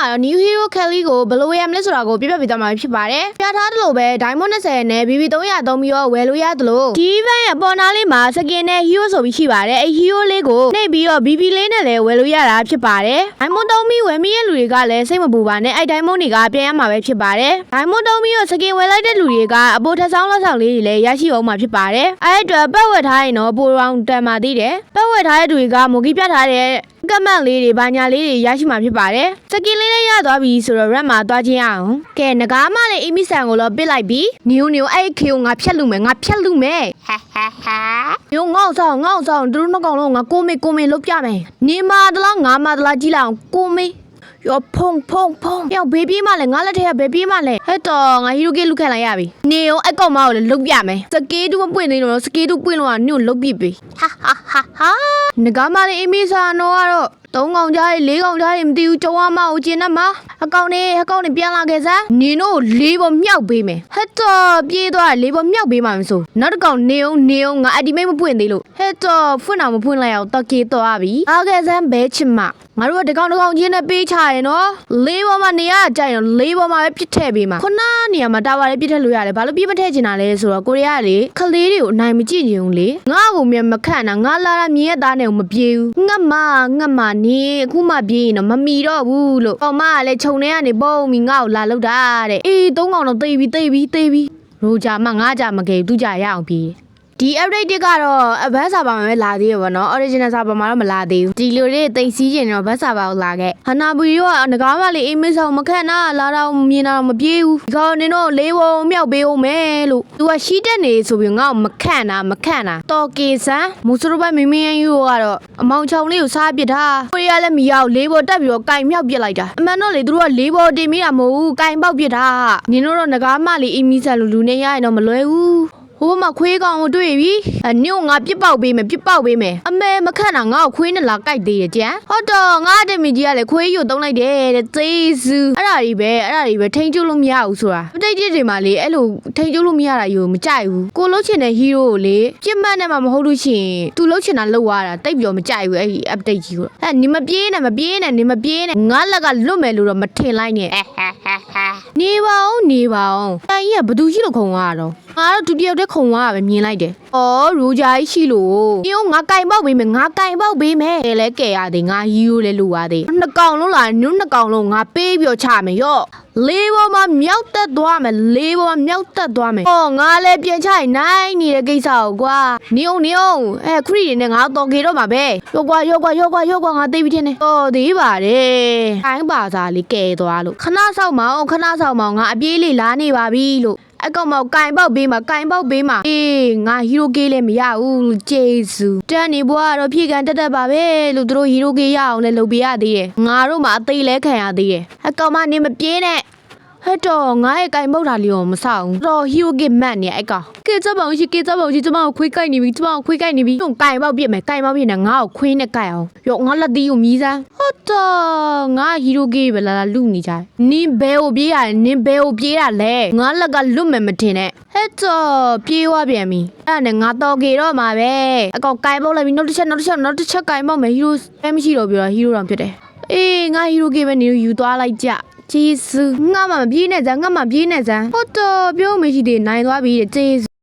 မှာတော့ New Hero Kelly ကိုဘယ်လိုရမလဲဆိုတာကိုပြပြပေးသွားမှာဖြစ်ပါတယ်ပြထားသလိုပဲ Diamond 20နဲ့ BB 300သုံးပြီးတော့ဝယ်လို့ရသလိုဒီ event ရဲ့ပေါ်နာလေးမှာ skin နဲ့ hero ဆိုပြီးရှိပါတယ်အဲ hero လေးကိုနှိပ်ပြီးတော့ BB လေးနဲ့လည်းဝယ်လို့ရတာဖြစ်ပါတယ် Diamond သုံးပြီးဝယ်မိရဲ့လူတွေကလည်းစိတ်မပူပါနဲ့အဲ Diamond တွေကပြန်ရမှာပဲဖြစ်ပါတယ် Diamond သုံးပြီးတော့ skin ဝယ်လိုက်တဲ့လူတွေကအပေါ်ထက်ဆောင်လောက်ဆောင်လေးတွေလည်းရရှိအောင်မှာဖြစ်ပါတယ်အဲအတွက်ပတ်ဝက်ထားရင်တော့ပိုရောင်တန်ပါသေးတယ်ပတ်ဝက်ထားတဲ့လူတွေကမိုကီပြထားတဲ့ ကတ်မန့်လေးတွေဘာညာလေးတွေရရှိမှာဖြစ်ပါတယ်။စကင်လေးလေးရသွားပြီဆိုတော့ red မှာသွားချင်းအောင်။ကဲငကားမလေးအီမီဆန်ကိုတော့ပစ်လိုက်ပြီ။နီယိုနီယိုအဲ့ခေကိုငါဖြတ်လူမယ်ငါဖြတ်လူမယ်။ဟာဟာဟာ။ညိုငေါ့ဆောင်ငေါ့ဆောင်သူတို့နှစ်ကောင်လုံးငါကိုမေကိုမေလုတ်ပြမယ်။နေမာတလားငါမာတလားကြည့်လိုက်အောင်ကိုမေ ရောဖုံဖုံဖုံယောဘေးပြေးမလဲငါလက်ထက်ကဘေးပြေးမလဲဟဲ့တော့ငါဟီရိုကေလုခံလိုက်ရပြီနေရောအကောင်မကိုလည်းလုတ်ပြမယ်စကေးတူမပွင့်သေးလို့စကေးတူပွင့်လို့ကညို့လုတ်ပြပြီဟာဟာဟာဟာငကားမလေးအီမီဆန်တော့ကတော့ သုံးကောင်ကြားလေးကောင်ကြားတွေမသိဘူးကြောင်းမအောင်ကျင်းတ်မှာအကောင်နေအကောင်နေပြန်လာခဲ့စမ်းနင်တို့လေးပေါ်မြောက်ပေးမယ်ဟဲ့တော့ပြေးသွားလေးပေါ်မြောက်ပေးမှာမဆိုနောက်တစ်ကောင်နေအောင်နေအောင်ငါအဒီမိတ်မပွင့်သေးလို့ဟဲ့တော့ဖွင့်အောင်မဖွင့်လိုက်အောင်တော့ကေတော့ပြီအားခဲ့စမ်းဘဲချစ်မငါတို့ကတကောင်တကောင်ချင်းနဲ့ပေးချရနော်လေးပေါ်မှာနေရကြိုင်တော့လေးပေါ်မှာပဲပြစ်ထည့်ပေးမှာခုနနေရာမှာတာဝါလေးပြစ်ထည့်လို့ရတယ်ဘာလို့ပြစ်မထည့်ချင်တာလဲဆိုတော့ကိုရီးယားလေခလေးတွေကိုအနိုင်မကြည့်ချင်ဘူးလေငါ့ကိုမြန်မခန့်တာငါလာတာမြင်ရသားနဲ့မပြေဘူးငတ်မငတ်မနေအခုမှပြေးရင်တော့မမီတော့ဘူးလို့ကောင်မကလည်းခြုံထဲကနေပုံပြီးငါ့ကိုလာလောက်တာတဲ့အေးသုံးကောင်တော့သိပြီသိပြီသိပြီရိုဂျာမငါကြမကယ်သူကြရအောင်ပြေး ဒီ update တစ်ကတော့ advanced server မှာပဲလာသေးရပါတော့ original server မှာတော့မလာသေးဘူးဒီလိုတွေတိတ်စီးကျင်တော့ advanced server ကိုလာခဲ့ဟနာဘူရောကငကားမလေးအိမ်မဆောင်မခက်နာလာတော့မြင်တော့မပြေးဘူးဒီကောင်နင်တို့လေးဘုံမြောက်ပေးအောင်မယ်လို့သူကရှိတက်နေဆိုပြီးငါ့ကိုမခန့်တာမခန့်တာတော်ကေဆန်မူစရဘတ်မင်းမင်းယူကတော့အမောင်ချောင်လေးကိုစားပစ်တာကိုရလည်းမရောက်လေးဘောတက်ပြီးတော့ကင်မြောက်ပစ်လိုက်တာအမှန်တော့လေသူတို့ကလေးဘောတင်မိတာမဟုတ်ဘူးကင်ပေါက်ပစ်တာနင်တို့တော့ငကားမလေးအိမ်မီဆန်လူလူနဲ့ရရင်တော့မလွယ်ဘူး ဟိုမှာခွေးကောင်ကိုတွေ့ပြီအညို့ငါပြစ်ပေါက်ပေးမယ်ပြစ်ပေါက်ပေးမယ်အမေမခန့်တာငါ့ကိုခွေးနဲ့လာကြိုက်သေးရဲ့ကြမ်းဟုတ်တော့ငါတမီကြီးကလည်းခွေးယူတုံးလိုက်တယ်တဲ့သေစုအဲ့ဒါကြီးပဲအဲ့ဒါကြီးပဲထိန်ကျုပ်လို့မရဘူးဆိုတာပဋိတ်တွေမှာလေအဲ့လိုထိန်ကျုပ်လို့မရတာယူမကြိုက်ဘူးကိုလှုပ်ချင်တဲ့ဟီးရိုးကိုလေပြစ်မှတ်နဲ့မှမဟုတ်လို့ရှိရင်သူလှုပ်ချင်တာလှုပ်သွားတာတိတ်ပြောမကြိုက်ဘူးအဲ့ဒီ update ကြီးကိုအဲ့နင်မပြေးနဲ့မပြေးနဲ့နင်မပြေးနဲ့ငါလက်ကလွတ်မယ်လို့တော့မထင်လိုက်နဲ့ နေပါအောင်နေပါအောင်တိုင်ကြီးကဘသူရှိလို့ခုံသွားတာတော့ငါတော့ဒုတိယတက်ခုံသွားတာပဲမြင်လိုက်တယ်။အော်ရိုဂျာကြီးရှိလို့။ဒီငါကင်ပေါက်ပေးမယ်ငါကင်ပေါက်ပေးမယ်။လဲကဲရသေးငါဟီရိုလဲလိုရသေး။နှစ်ကောင်လုံးလာနုနှစ်ကောင်လုံးငါပေးပြီးတော့ချမယ်ရော့။ လေးပေါ်မှာမြောက်တက်သွားမယ်လေးပေါ်မှာမြောက်တက်သွားမယ်။အော်ငါလည်းပြန်ချရင်နိုင်နေတဲ့ကိစ္စကိုကွာ။နေအောင်နေအောင်အဲခရီးတွေနဲ့ငါတော့ကေတော့မှာပဲ။ရောကွာရောကွာရောကွာရောကွာငါသိပြီထင်တယ်။တော်သေးပါတယ်။အိုင်းပါစားလေးကဲသွားလို့ခဏဆောက်မအောင်ခဏဆောက်မအောင်ငါအပြေးလေးလာနေပါပြီလို့ အကောင်မောက်ကင်ပေါက်ပေးမှာကင်ပေါက်ပေးမှာအေးငါဟီရိုကေးလည်းမရဘူးဂျေဇူတန်နေဘွားကတော့ဖြည့်ကန်တက်တက်ပါပဲလို့သူတို့ဟီရိုကေးရအောင်လည်းလုပ်ပေးရသေးတယ်ငါတို့မှအသေးလဲခံရသေးတယ်အကောင်မနေမပြေးနဲ့ ဟဲ့တော့ငါရဲ့ကင်ပေါက်တာလေးကိုမဆောက်ဘူးတော့ဟီရိုကေးမတ်နေအဲ့ကောင်ကေစပောင်ရှိကေစပောင်ရှိကျမကိုခွေးကိုက်နေပြီကျမကိုခွေးကိုက်နေပြီတော့ကင်ပေါက်ပြစ်မယ်ကင်ပေါက်ပြစ်နေငါ့ကိုခွေးနဲ့ကိုက်အောင်ရောငါလက်သီးကိုမြည်စမ်းဟုတ်တော့ငါဟီရိုကေးပဲလာလာလူနေကြတယ်နင်းဘဲကိုပြေးရတယ်နင်းဘဲကိုပြေးတာလဲငါလက်ကလွတ်မယ်မထင်နဲ့ဟဲ့တော့ပြေးသွားပြန်ပြီအဲ့ဒါနဲ့ငါတော်ကေတော့မှာပဲအကောင်ကင်ပေါက်လိုက်ပြီနောက်တစ်ချက်နောက်တစ်ချက်နောက်တစ်ချက်ကင်ပေါက်မယ်ဟီရိုပဲမရှိတော့ပြောတာဟီရိုတောင်ဖြစ်တယ်အေးငါဟီရိုကေးပဲနေယူသွားလိုက်ကြ ဂျေဇူးငါမှမပြေးနဲ့စမ်းငါမှပြေးနဲ့စမ်းဟုတ်တော့ပြောမရှိသေးနိုင်သွားပြီတဲ့ဂျေဇူး